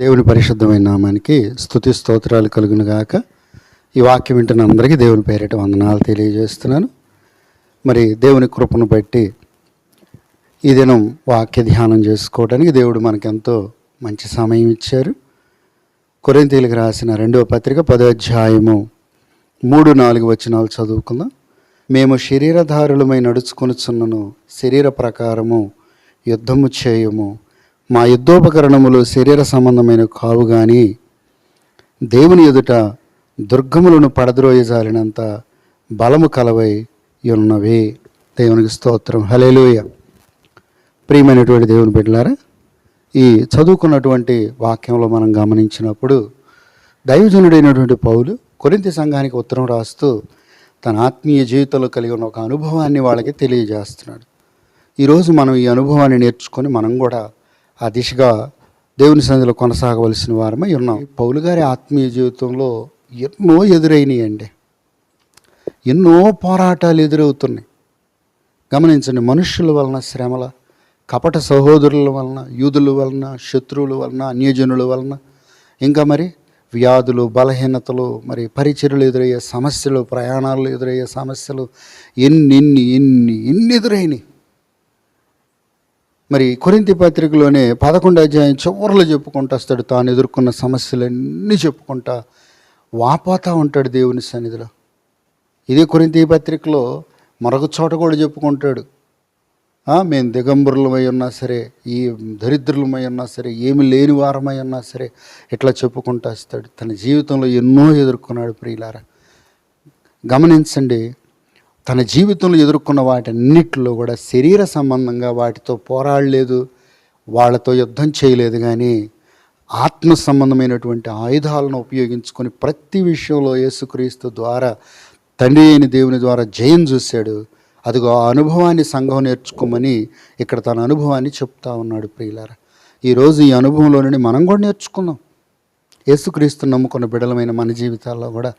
దేవుని పరిశుద్ధమైన నామానికి స్తుతి స్తోత్రాలు కలుగును గాక. ఈ వాక్యం వింటున్న అందరికీ దేవుని పేరిట వందనాలు తెలియజేస్తున్నాను. మరి దేవుని కృపను బట్టి ఈ దినం వాక్య ధ్యానం చేసుకోవడానికి దేవుడు మనకెంతో మంచి సమయం ఇచ్చారు. కొరింతీలకు రాసిన రెండవ పత్రిక పదో అధ్యాయము మూడు నాలుగు వచనాలు చదువుకుందాం. మేము శరీరధారులమై నడుచుకొనుచున్నను శరీర ప్రకారము యుద్ధము చేయము. మా యుద్ధోపకరణములు శరీర సంబంధమైన కావు గాని దేవుని ఎదుట దుర్గములను పడద్రోయజాలినంత బలము కలవై ఉన్నవి. దేవునికి స్తోత్రం. హలేలుయ ప్రియమైనటువంటి దేవుని బిడ్డలారా ఈ చదువుకున్నటువంటి వాక్యంలో మనం గమనించినప్పుడు దైవజనుడైనటువంటి పౌలు కొరింతి సంఘానికి ఉత్తరం రాస్తూ తన ఆత్మీయ జీవితంలో కలిగి ఉన్న ఒక అనుభవాన్ని వాళ్ళకి తెలియజేస్తున్నాడు. ఈరోజు మనం ఈ అనుభవాన్ని నేర్చుకొని మనం కూడా ఆ దిశగా దేవుని సన్నిధిలో కొనసాగవలసిన వారమై ఉన్నాం. పౌలు గారి ఆత్మీయ జీవితంలో ఎన్నో ఎదురైనాయండి. ఎన్నో పోరాటాలు ఎదురవుతున్నాయి. గమనించండి మనుషుల వలన శ్రమల కపట సహోదరుల వలన యూదుల వలన శత్రువుల వలన అన్యజనుల వలన ఇంకా మరి వ్యాధులు బలహీనతలు మరి పరిచర్యలు ఎదురయ్యే సమస్యలు ప్రయాణాలు ఎదురయ్యే సమస్యలు ఎన్ని ఎన్ని ఎన్ని ఎన్ని ఎదురైనాయి. మరి కొరింతి పత్రికలోనే పదకొండు అధ్యాయం చివరిలో చెప్పుకుంటూ వస్తాడు. తాను ఎదుర్కొన్న సమస్యలన్నీ చెప్పుకుంటా వాపోతా ఉంటాడు దేవుని సన్నిధిలో. ఇదే కొరింతి పత్రికలో మరొక చోట కూడా చెప్పుకుంటాడు. మేము దిగంబరులమై ఉన్నా సరే ఈ దరిద్రులమై ఉన్నా సరే ఏమి లేని వారమై ఉన్నా సరే ఇట్లా చెప్పుకుంటూ వస్తాడు. తన జీవితంలో ఎన్నో ఎదుర్కొన్నాడు ప్రియులారా. గమనించండి తన జీవితంలో ఎదుర్కొన్న వాటన్నిటిలో కూడా శరీర సంబంధంగా వాటితో పోరాడలేదు వాళ్ళతో యుద్ధం చేయలేదు కానీ ఆత్మ సంబంధమైనటువంటి ఆయుధాలను ఉపయోగించుకొని ప్రతి విషయంలో యేసుక్రీస్తు ద్వారా తండ్రి అయిన దేవుని ద్వారా జయం చూశాడు. అదిగో ఆ అనుభవాన్ని సంఘం నేర్చుకోమని ఇక్కడ తన అనుభవాన్ని చెప్తా ఉన్నాడు ప్రియులార. ఈరోజు ఈ అనుభవంలో నుండి మనం కూడా నేర్చుకుందాం. యేసుక్రీస్తు నమ్ముకున్న బిడలమైన మన జీవితాల్లో కూడా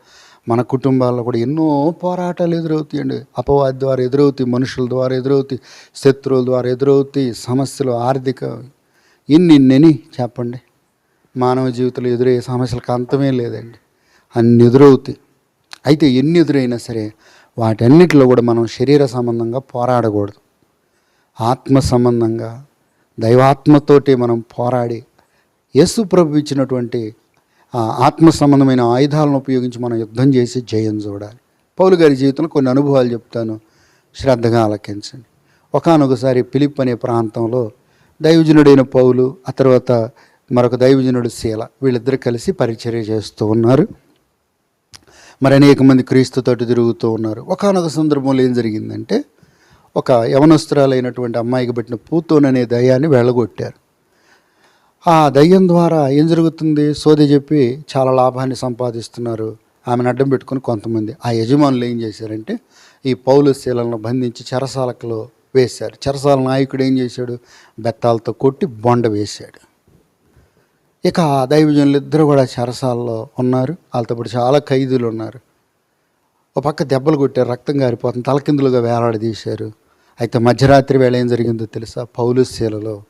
మన కుటుంబాల్లో కూడా ఎన్నో పోరాటాలు ఎదురవుతాయండి అపవాది ద్వారా ఎదురవుతాయి మనుషుల ద్వారా ఎదురవుతాయి శత్రువుల ద్వారా ఎదురవుతాయి సమస్యలు ఆర్థిక ఇన్ని ఇన్నెని చెప్పండి? మానవ జీవితంలో ఎదురయ్యే సమస్యలకు అంతమే లేదండి. అన్ని ఎదురవుతాయి. అయితే ఎన్ని ఎదురైనా సరే వాటన్నిటిలో కూడా మనం శరీర సంబంధంగా పోరాడకూడదు. ఆత్మ సంబంధంగా దైవాత్మతోటి మనం పోరాడి యేసు ప్రభు ఇచ్చినటువంటి ఆత్మ సంబంధమైన ఆయుధాలను ఉపయోగించి మనం యుద్ధం చేసి జయం చూడాలి. పౌలు గారి జీవితంలో కొన్ని అనుభవాలు చెప్తాను. శ్రద్ధగా ఆలకించండి. ఒకానొకసారి పిలిప్ అనే ప్రాంతంలో దైవజనుడైన పౌలు ఆ తర్వాత మరొక దైవజనుడు శీల వీళ్ళిద్దరు కలిసి పరిచర్య చేస్తూ ఉన్నారు. మరి అనేక మంది క్రీస్తుతోటి తిరుగుతూ ఉన్నారు. ఒకానొక సందర్భంలో ఏం జరిగిందంటే ఒక యవనస్త్రాలైనటువంటి అమ్మాయికి పెట్టిన పూతోననే దయాన్ని వెళ్ళగొట్టారు. ఆ దయ్యం ద్వారా ఏం జరుగుతుంది? సోది చెప్పి చాలా లాభాన్ని సంపాదిస్తున్నారు. ఆమెను అడ్డం పెట్టుకుని కొంతమంది. ఆ యజమానులు ఏం చేశారంటే ఈ పౌలు శీలను బంధించి చెరసాలకు వేశారు. చెరసాల నాయకుడు ఏం చేశాడు? బెత్తాలతో కొట్టి బొండ వేశాడు. ఇక ఆ దైవజనులు ఇద్దరు కూడా చెరసాలలో ఉన్నారు. వాళ్ళతో పాటు చాలా ఖైదీలు ఉన్నారు. ఒక పక్క దెబ్బలు కొట్టారు రక్తం గారిపోతుంది తలకిందులుగా వేలాడదీశారు. అయితే మధ్యరాత్రి వేళ ఏం జరిగిందో తెలుసా? పౌలు శీలలో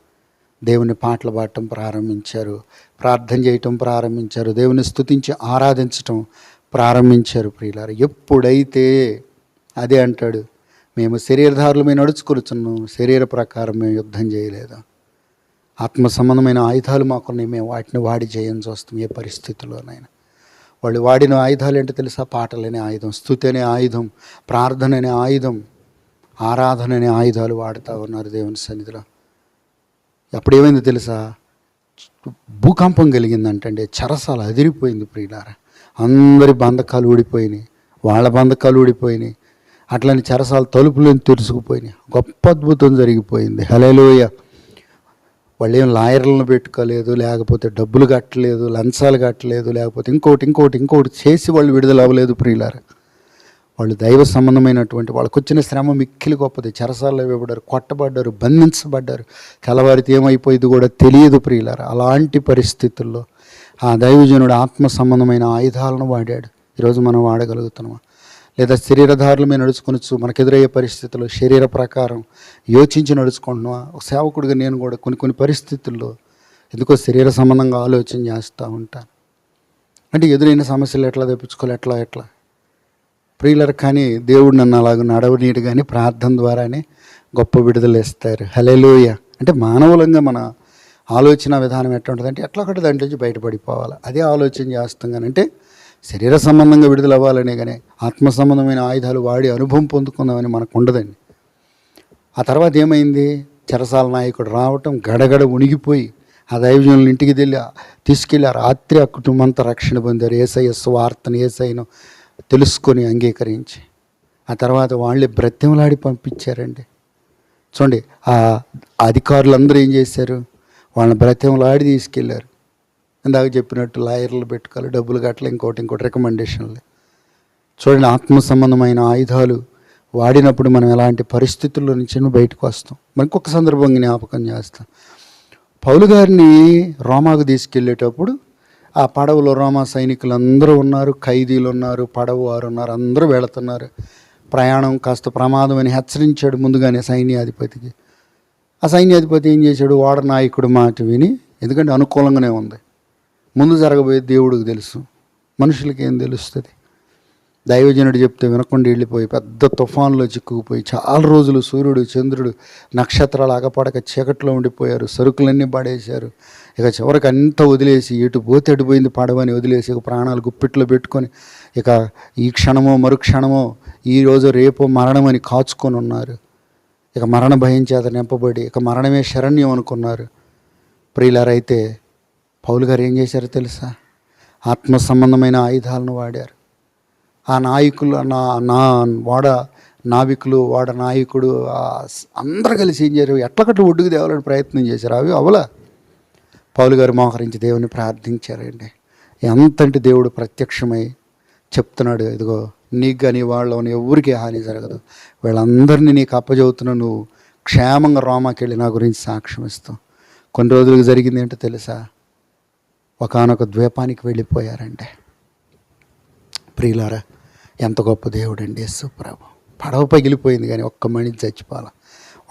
దేవుని పాటలు పాడటం ప్రారంభించారు. ప్రార్థన చేయటం ప్రారంభించారు. దేవుని స్థుతించి ఆరాధించటం ప్రారంభించారు ప్రియులారు. ఎప్పుడైతే అదే అంటాడు మేము శరీరధారులమే నడుచుకొరుచున్నాం శరీర ప్రకారం మేము యుద్ధం చేయలేదు? ఆత్మ సంబంధమైన ఆయుధాలు మాకున్నాయి మేము వాటిని వాడి చేయాల్సి వస్తుంది ఏ పరిస్థితుల్లోనైనా. వాళ్ళు వాడిన ఆయుధాలు ఏంటో తెలుసా? పాటలనే ఆయుధం స్థుతి అనే ఆయుధం ప్రార్థన అనే ఆయుధం ఆరాధన అనే ఆయుధాలు వాడుతూ ఉన్నారు దేవుని సన్నిధిలో. అప్పుడు ఏమైందో తెలుసా? భూకంపం కలిగిందంటే చరసాల అదిరిపోయింది ప్రియులారా. అందరి బంధకాలు ఊడిపోయినాయి. వాళ్ళ బంధకాలు ఊడిపోయినాయి. అట్లని చరసాలు తలుపులను తెరుచుకుపోయినాయి గొప్ప అద్భుతం జరిగిపోయింది. హలేలోయ వాళ్ళు ఏం లాయర్లను పెట్టుకోలేదు లేకపోతే డబ్బులు కట్టలేదు లంచాలు కట్టలేదు లేకపోతే ఇంకోటి ఇంకోటి ఇంకోటి చేసి వాళ్ళు విడుదల అవ్వలేదు ప్రియులారా. వాళ్ళు దైవ సంబంధమైనటువంటి వాళ్ళకు వచ్చిన శ్రమ మిక్కిలి గొప్పది. చెరసాల్లో ఇవ్వబడ్డారు కొట్టబడ్డారు బంధించబడ్డారు. తెల్లవారితే ఏమైపోయింది కూడా తెలియదు ప్రియులారు. అలాంటి పరిస్థితుల్లో ఆ దైవజనుడు ఆత్మ సంబంధమైన ఆయుధాలను వాడాడు. ఈరోజు మనం వాడగలుగుతున్నామా? లేదా శరీరధారులు మేము నడుచుకొనొచ్చు మనకెదురయ్యే పరిస్థితుల్లో శరీర ప్రకారం యోచించి నడుచుకుంటున్నా ఒక సేవకుడిగా నేను కూడా కొన్ని కొన్ని పరిస్థితుల్లో ఎందుకో శరీర సంబంధంగా ఆలోచన చేస్తూ ఉంటాను. అంటే ఎదురైన సమస్యలు ఎట్లా తెప్పించుకోవాలి? ఎట్లా ఎట్లా? ప్రియులరు కానీ దేవుడు నన్ను అలాగ నడవనీడు కానీ ప్రార్థన ద్వారానే గొప్ప విడుదల ఇస్తారు. హలేలోయ అంటే మానవులంగా మన ఆలోచన విధానం ఎట్లా ఉంటుంది అంటే ఎట్లా ఒకటి దాంట్లో నుంచి బయటపడిపోవాలి. అదే ఆలోచన చేస్తాం కానీ అంటే శరీర సంబంధంగా విడుదల అవ్వాలనే కానీ ఆత్మ సంబంధమైన ఆయుధాలు వాడి అనుభవం పొందుకుందామని మనకు ఉండదండి. ఆ తర్వాత ఏమైంది? చెరసాల నాయకుడు రావటం గడగడ ఉనిగిపోయి ఆ దైవజనులు ఇంటికి వెళ్ళి తీసుకెళ్ళి ఆ రాత్రి ఆ కుటుంబంతో రక్షణ పొందారు. ఏసఐ స్వార్థను ఏసైను తెలుసుకొని అంగీకరించి ఆ తర్వాత వాళ్ళే బ్రత్యంలాడి పంపించారండి. చూడండి ఆ అధికారులందరూ ఏం చేశారు? వాళ్ళని బ్రత్యంలాడి తీసుకెళ్ళారు ఇందాక చెప్పినట్టు లాయర్లు పెట్టుకోవాలి డబ్బులు కట్టలే ఇంకోటి ఇంకోటి రికమెండేషన్లు. చూడండి ఆత్మ సంబంధమైన ఆయుధాలు వాడినప్పుడు మనం ఎలాంటి పరిస్థితుల్లో నుంచి బయటకు వస్తాం. మనకు ఒక సందర్భంగా జ్ఞాపకం చేస్తాం పౌలు గారిని రోమాకు తీసుకెళ్ళేటప్పుడు ఆ పడవలో రోమా సైనికులు అందరూ ఉన్నారు ఖైదీలు ఉన్నారు పడవ వారు ఉన్నారు అందరూ వెళుతున్నారు. ప్రయాణం కాస్త ప్రమాదం అని హెచ్చరించాడు ముందుగానే సైన్యాధిపతికి. ఆ సైన్యాధిపతి ఏం చేశాడు? ఓడ నాయకుడు మాట విని ఎందుకంటే అనుకూలంగానే ఉంది. ముందు జరగబోయే దేవుడికి తెలుసు. మనుషులకి ఏం తెలుస్తుంది? దైవజనుడు చెప్తే వినకుండా వెళ్ళిపోయి పెద్ద తుఫాన్లో చిక్కుకుపోయి చాలా రోజులు సూర్యుడు చంద్రుడు నక్షత్రాలు అగపడక చీకట్లో ఉండిపోయారు. సరుకులన్నీ పడేశారు. ఇక చివరికి అంతా వదిలేసి ఎటు పోతే ఎటు పోయింది పడవని వదిలేసి ఇక ప్రాణాలు గుప్పిట్లో పెట్టుకొని ఇక ఈ క్షణమో మరుక్షణమో ఈ రోజు రేపు మరణమని కాచుకొని ఉన్నారు. ఇక మరణ భయం చేత నింపబడి ఇక మరణమే శరణ్యం అనుకున్నారు. ప్రియులారైతే పౌలు గారు ఏం చేశారో తెలుసా? ఆత్మ సంబంధమైన ఆయుధాలను వాడారు. ఆ నాయకులు నా నా వాడ నావికులు వాడ నాయకుడు అందరు కలిసి ఏం చేశారు? ఎట్లకట్టు ఒడ్డుకు తేవాలని ప్రయత్నం చేశారు? అవి అవలా. పౌలు గారు మోహరించి దేవుని ప్రార్థించారండి. ఎంతంటి దేవుడు ప్రత్యక్షమై చెప్తున్నాడు ఇదిగో నీకు కానీ వాళ్ళని ఎవరికి హాని జరగదు. వీళ్ళందరినీ నీకు అప్పజవుతున్నా నువ్వు క్షేమంగా రోమాకి వెళ్ళి నా గురించి సాక్ష్యం ఇస్తావు. కొన్ని రోజులకు జరిగింది ఏంటో తెలుసా? ఒకనొక ద్వీపానికి వెళ్ళిపోయారండి. ప్రియులారా ఎంత గొప్ప దేవుడు అండి పడవ పగిలిపోయింది కానీ ఒక్క మనిషి చచ్చిపోవాల.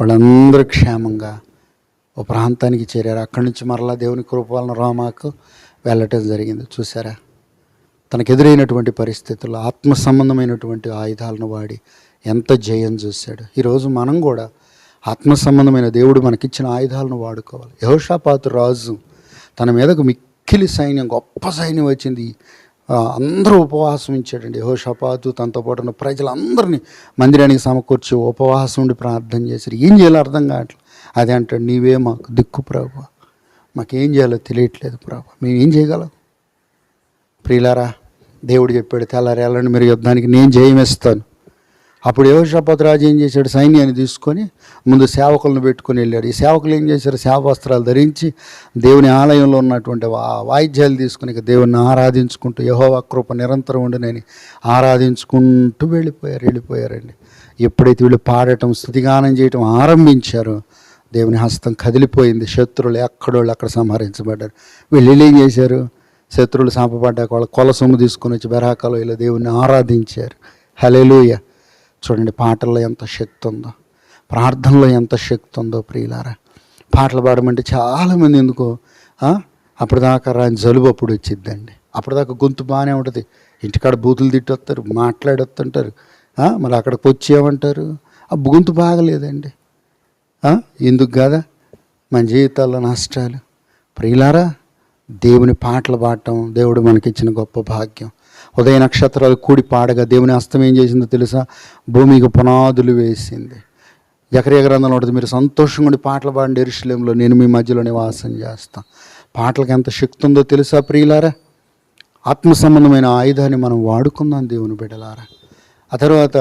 వాళ్ళందరూ క్షేమంగా ఓ ప్రాంతానికి చేరారు. అక్కడి నుంచి మరలా దేవుని కృపాలను రోమాకు వెళ్ళటం జరిగింది. చూసారా తనకు ఎదురైనటువంటి పరిస్థితుల్లో ఆత్మ సంబంధమైనటువంటి ఆయుధాలను వాడి ఎంత జయం చూశాడు. ఈరోజు మనం కూడా ఆత్మ సంబంధమైన దేవుడు మనకిచ్చిన ఆయుధాలను వాడుకోవాలి. యహోషాపాతు రాజు తన మీదకు మిక్కిలి సైన్యం గొప్ప సైన్యం వచ్చింది. అందరూ ఉపవాసం ఇచ్చాడండి యహోషపాతు తనతో పాటు ఉన్న ప్రజలందరినీ మందిరానికి సమకూర్చి ఉపవాసం ఉండి ప్రార్థన చేశారు. ఏం చేయాలో అర్థం కావట్లేదు అదే అంటాడు నీవే మాకు దిక్కు ప్రభు. మాకేం చేయాలో తెలియట్లేదు ప్రభు. మేము ఏం చేయగలం? ప్రియులారా దేవుడు చెప్పాడు తెల్లారి మీరు యుద్ధానికి నేను జయమిస్తాను. అప్పుడు యోషపతి రాజు ఏం చేశాడు? సైన్యాన్ని తీసుకొని ముందు సేవకులను పెట్టుకొని వెళ్ళాడు. ఈ సేవకులు ఏం చేశారు? సేవ వస్త్రాలు ధరించి దేవుని ఆలయంలో ఉన్నటువంటి వా- వాయిద్యాలు తీసుకుని ఇక దేవుని ఆరాధించుకుంటూ యహోవా కృప నిరంతరం ఉండినని ఆరాధించుకుంటూ వెళ్ళిపోయారు వెళ్ళిపోయారండి. ఎప్పుడైతే వీళ్ళు పాడటం స్థుతిగానం చేయటం ఆరంభించారో దేవుని హస్తం కదిలిపోయింది. శత్రువులు ఎక్కడోళ్ళు అక్కడ సంహరించబడ్డారు. వీళ్ళు ఏం చేశారు? శత్రువులు సంపబడ్డాక వాళ్ళ కొల సొమ్ము తీసుకొని వచ్చి బెరాకలో ఇలా దేవుణ్ణి ఆరాధించారు. హలేలుయ చూడండి పాటల్లో ఎంత శక్తి ఉందో ప్రార్థనలో ఎంత శక్తి ఉందో ప్రియులారా. పాటలు పాడమంటే చాలామంది ఎందుకో అప్పటిదాకా రాని జలుబు అప్పుడు వచ్చిద్దండి. అప్పటిదాకా గొంతు బాగానే ఉంటుంది. ఇంటికాడ బూతులు తిట్టొస్తారు మాట్లాడొస్తుంటారు ఆ, మళ్ళీ అక్కడికి వచ్చి ఏమంటారు ఆ గొంతు బాగలేదండి. ఎందుకు కాదా? మన జీవితాల్లో నష్టాలు. ప్రియులారా దేవుని పాటలు పాడటం దేవుడు మనకిచ్చిన గొప్ప భాగ్యం. ఉదయ నక్షత్రాలు కూడి పాడగా దేవుని అస్తం ఏం చేసిందో తెలుసా? భూమికి పునాదులు వేసింది. ఎకరే గ్రంథంలో ఉంటుంది మీరు సంతోషంగా ఉండి పాటలు పాడండి ఎరుషులేంలో నేను మీ మధ్యలో నివాసం చేస్తాను పాటలకు ఎంత శక్తి ఉందో తెలుసా ప్రియులారా? ఆత్మ సంబంధమైన ఆయుధాన్ని మనం వాడుకుందాం దేవుని బిడ్డలారా. ఆ తర్వాత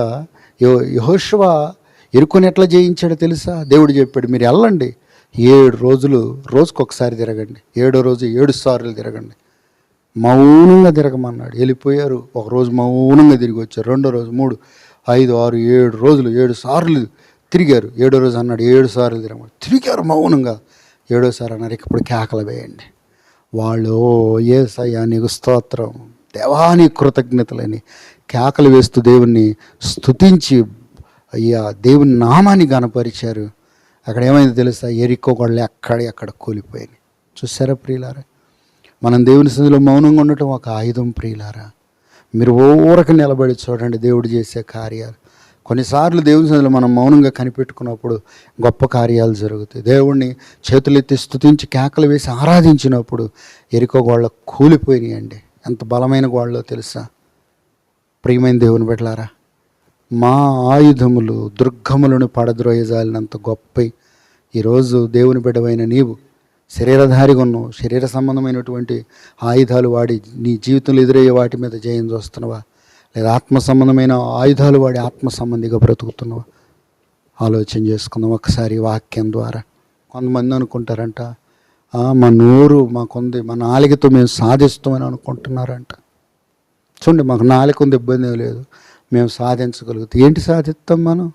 యో యహోశివ ఎరుకొని ఎట్లా జయించాడో తెలుసా? దేవుడు చెప్పాడు మీరు వెళ్ళండి. ఏడు రోజులు రోజుకొకసారి తిరగండి. ఏడో రోజు ఏడు సార్లు తిరగండి. మౌనంగా తిరగమన్నాడు. వెళ్ళిపోయారు. ఒకరోజు మౌనంగా తిరిగి వచ్చారు. రెండో రోజు మూడు ఐదు ఆరు ఏడు రోజులు ఏడు సార్లు తిరిగారు. ఏడో రోజు అన్నాడు ఏడు సార్లు తిరగమని తిరిగారు మౌనంగా. ఏడోసారి అన్నారు ఇప్పుడు కేకలు వేయండి. వాళ్ళు ఏ సయ్యా నీకు స్తోత్రం. దేవాని కృతజ్ఞతలని కేకలు వేస్తూ దేవుణ్ణి స్తుతించి అయ్యా దేవుని నామాన్ని గనపరిచారు అక్కడ ఏమైంది తెలుసా? ఎరికో గొడవలు ఎక్కడ ఎక్కడ కూలిపోయాయి చూసారా ప్రియులారా? మనం దేవుని సన్నిధిలో మౌనంగా ఉండటం ఒక ఆయుధం ప్రియులారా. మీరు ఊరక నిలబడి చూడండి దేవుడు చేసే కార్యాలు. కొన్నిసార్లు దేవుని సన్నిధిలో మనం మౌనంగా కనిపెట్టుకున్నప్పుడు గొప్ప కార్యాలు జరుగుతాయి. దేవుణ్ణి చేతులెత్తి స్థుతించి కేకలు వేసి ఆరాధించినప్పుడు ఎరుకో గోళ్ళ కూలిపోయినాయండి. ఎంత బలమైన గోళ్ళో తెలుసా? ప్రియమైన దేవుని బిడ్డలారా మా ఆయుధములు దుర్గములను పడద్రోయజాలినంత గొప్ప ఈరోజు దేవుని బిడ్డవైన నీవు శరీరధారిగా ఉన్నావు శరీర సంబంధమైనటువంటి ఆయుధాలు వాడి నీ జీవితంలో ఎదురయ్యే వాటి మీద జయం చూస్తున్నావా? లేదా ఆత్మ సంబంధమైన ఆయుధాలు వాడి ఆత్మ సంబంధిగా బ్రతుకుతున్నావా? ఆలోచన చేసుకుందాం ఒకసారి వాక్యం ద్వారా. కొంతమంది అనుకుంటారంట మా నోరు మాకుంది మా నాలుగతో మేము సాధిస్తామని అనుకుంటున్నారంట. చూడండి మాకు నాలుగు ఉంది ఇబ్బంది ఏం లేదు. మేము సాధించగలుగుతాం. ఏంటి సాధిస్తాం మనం?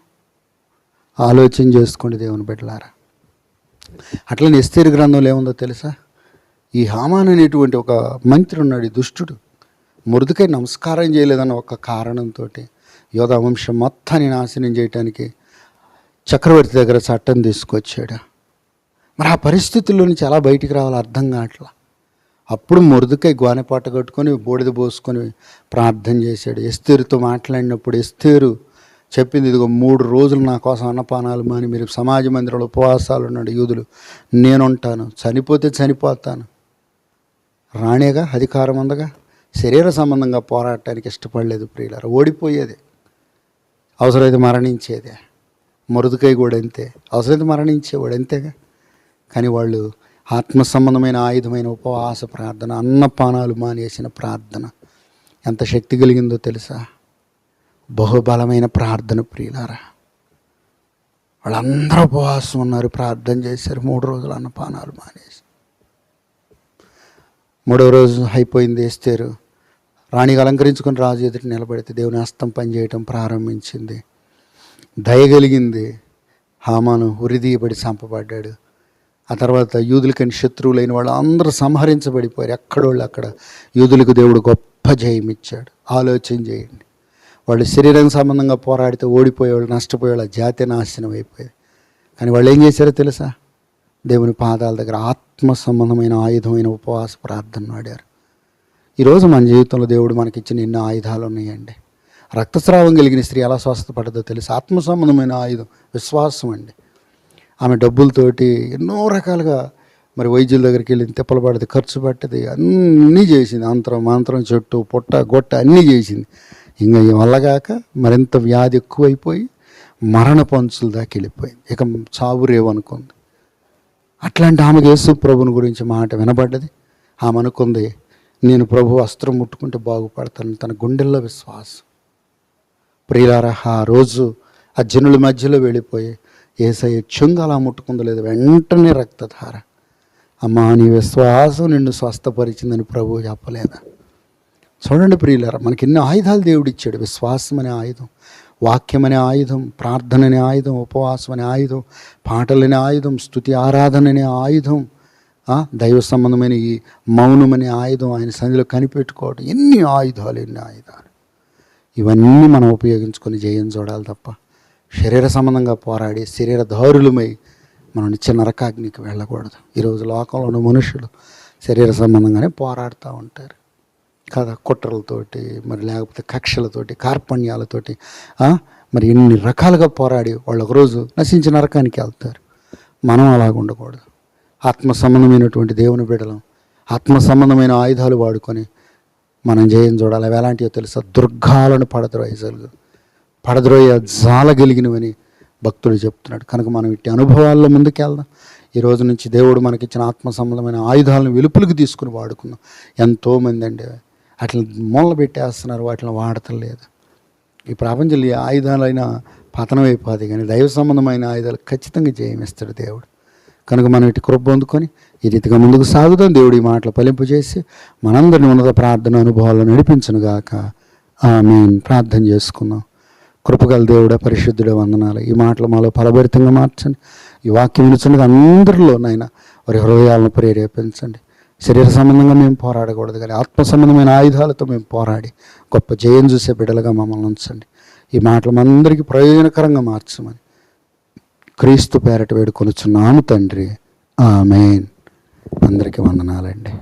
ఆలోచన చేసుకోండి దేవుని బిడ్డలారా. అట్లనే ఎస్తేరు గ్రంథంలో ఏముందో తెలుసా? ఈ హామాన్ అనేటువంటి ఒక మంత్రి ఉన్నాడు ఈ దుష్టుడు. మురుదుకై నమస్కారం చేయలేదన్న ఒక కారణంతో యోధా వంశం మొత్తాన్ని నాశనం చేయటానికి చక్రవర్తి దగ్గర చట్టం తీసుకొచ్చాడు. మరి ఆ పరిస్థితుల్లో నుంచి ఎలా బయటికి రావాలో అర్థం కావట్లా? అప్పుడు మురుదుకై గోనెపాట కట్టుకొని బూడిద పోసుకొని ప్రార్థన చేశాడు. ఎస్తేరుతో మాట్లాడినప్పుడు ఎస్తేరు చెప్పింది ఇదిగో మూడు రోజులు నా కోసం అన్నపానాలు మాని మీరు సమాజ మందిరంలో ఉపవాసాలు ఉన్నాడు యూదులు. నేనుంటాను. చనిపోతే చనిపోతాను. రాణేగా అధికారం ఉందగా శరీర సంబంధంగా పోరాటానికి ఇష్టపడలేదు ప్రియులారా. ఓడిపోయేది. అవసరమైతే మరణించేదే. మరుదుకై కూడా అంతే. అవసరమైతే మరణించేవాడు అంతేగా? కానీ వాళ్ళు ఆత్మ సంబంధమైన ఆయుధమైన ఉపవాస ప్రార్థన అన్నపానాలు మానేసిన ప్రార్థన ఎంత శక్తి కలిగిందో తెలుసా? బహుబలమైన ప్రార్థన ప్రియులారా. వాళ్ళందరూ ఉపవాసం ఉన్నారు ప్రార్థన చేశారు మూడు రోజులు అన్నపానాలు మానేసి. మూడవ రోజు అయిపోయింది వేస్తారు రాణిగా అలంకరించుకుని రాజు ఎదుటి నిలబడితే దేవుని హస్తం పనిచేయటం ప్రారంభించింది. దయగలిగింది హామాను ఉరిదీయబడి చంపబడ్డాడు. ఆ తర్వాత యూదులకని శత్రువులైన వాళ్ళు అందరూ సంహరించబడిపోయారు. ఎక్కడోళ్ళు అక్కడ? యూదులకు దేవుడు గొప్ప జయం ఇచ్చాడు ఆలోచన చేయండి. వాళ్ళు శరీరం సంబంధంగా పోరాడితే ఓడిపోయేవాళ్ళు నష్టపోయేవాళ్ళు జాతి నాశనం అయిపోయేది. కానీ వాళ్ళు ఏం చేశారో తెలుసా? దేవుని పాదాల దగ్గర ఆత్మ సంబంధమైన ఆయుధమైన ఉపవాస ప్రార్థన వాడారు ఈరోజు మన జీవితంలో దేవుడు మనకిచ్చిన ఎన్నో ఆయుధాలు ఉన్నాయండి. రక్తస్రావం కలిగిన స్త్రీ ఎలా స్వస్థపడదో తెలుసు? ఆత్మ సంబంధమైన ఆయుధం విశ్వాసం అండి. ఆమె డబ్బులతోటి ఎన్నో రకాలుగా మరి వైద్యుల దగ్గరికి వెళ్ళి తిప్పలు పడితే ఖర్చు పట్టది అన్నీ చేసింది. అంతరం మంత్రం చెట్టు పుట్ట గొట్ట అన్నీ చేసింది. ఇంకా వల్లగాక మరింత వ్యాధి ఎక్కువైపోయి మరణ పంచుల దాకా వెళ్ళిపోయింది. ఇక చావు రేవనుకుంది అట్లాంటి ఆమెకు యేసు ప్రభుని గురించి మాట వినబడ్డది. ఆమె అనుకుంది నేను ప్రభు వస్త్రం ముట్టుకుంటే బాగుపడతాను తన గుండెల్లో విశ్వాసం. ప్రియులారా ఆ రోజు ఆ జనుల మధ్యలో వెళ్ళిపోయి ఏసయ్య చెంగు అలా ముట్టుకుందో లేదు వెంటనే రక్తధార. అమ్మా నీ విశ్వాసం నిన్ను స్వస్థపరిచిందని ప్రభు చెప్పలేదా? చూడండి ప్రియులారా మనకి ఎన్ని ఆయుధాలు దేవుడు ఇచ్చాడు విశ్వాసం అనే ఆయుధం వాక్యం అనే ఆయుధం ప్రార్థన అనే ఆయుధం ఉపవాసం అనే ఆయుధం పాటలనే ఆయుధం స్థుతి ఆరాధన అనే ఆయుధం దైవ సంబంధమైన ఈ మౌనం అనే ఆయుధం ఆయన సంధిలో కనిపెట్టుకోవడం ఎన్ని ఆయుధాలు ఎన్ని ఆయుధాలు. ఇవన్నీ మనం ఉపయోగించుకొని జయం చూడాలి తప్ప శరీర సంబంధంగా పోరాడి శరీర దారులమై మనం నిత్య నరకాగ్నికి వెళ్ళకూడదు. ఈరోజు లోకంలో ఉన్న మనుషులు శరీర సంబంధంగానే పోరాడుతూ ఉంటారు. కదా కుట్రలతోటి మరి లేకపోతే కక్షలతోటి కార్పణ్యాలతోటి మరి ఎన్ని రకాలుగా పోరాడి వాళ్ళు ఒకరోజు నశించిన నరకానికి వెళ్తారు. మనం అలాగ ఉండకూడదు. ఆత్మ సంబంధమైనటువంటి దేవుని బిడలం ఆత్మ సంబంధమైన ఆయుధాలు వాడుకొని మనం జయం చూడాలి. అవి ఎలాంటివో తెలుసా? దుర్గాలను పడద్రోయజలు పడద్రోయ జాలగలిగినవని భక్తుడు చెప్తున్నాడు. కనుక మనం ఇట్టి అనుభవాల్లో ముందుకెళ్దాం. ఈ రోజు నుంచి దేవుడు మనకిచ్చిన ఆత్మ సంబంధమైన ఆయుధాలను వెలుపులకు తీసుకుని వాడుకుందాం. ఎంతోమంది అండి వాటిని మూల పెట్టేస్తున్నారు వాటిని వాడతలేదు ఈ ప్రపంచంలో ఏ ఆయుధాలైనా పతనం అయిపోతాయి కానీ దైవ సంబంధమైన ఆయుధాలు ఖచ్చితంగా జయమిస్తాడు దేవుడు. కనుక మనం ఇటు కృప పొందుకొని ఈ రీతిగా ముందుకు సాగుదాం. దేవుడి మాటలు ఫలింపు చేసి మనందరిని ఉన్నత ప్రార్థన అనుభవాలను నడిపించనుగాక ఆమె ప్రార్థన చేసుకుందాం. కృపగల దేవుడ పరిశుద్ధుడ వందనాలు. ఈ మాటలు మాలో ఫలభరితంగా మార్చండి. ఈ వాక్యం వినుచున్నది అందరిలో నాయన వారి హృదయాలను ప్రేరేపించండి. శరీర సంబంధంగా మేము పోరాడకూడదు కానీ ఆత్మ సంబంధమైన ఆయుధాలతో మేము పోరాడి గొప్ప జయం చూసే బిడ్డలుగా మమ్మల్ని ఉంచండి. ఈ మాటలు మనందరికీ ప్రయోజనకరంగా మార్చమని క్రీస్తు పేరట వేడుకొనుచున్నాము తండ్రి. ఆమెన్. అందరికీ వందనాలండి.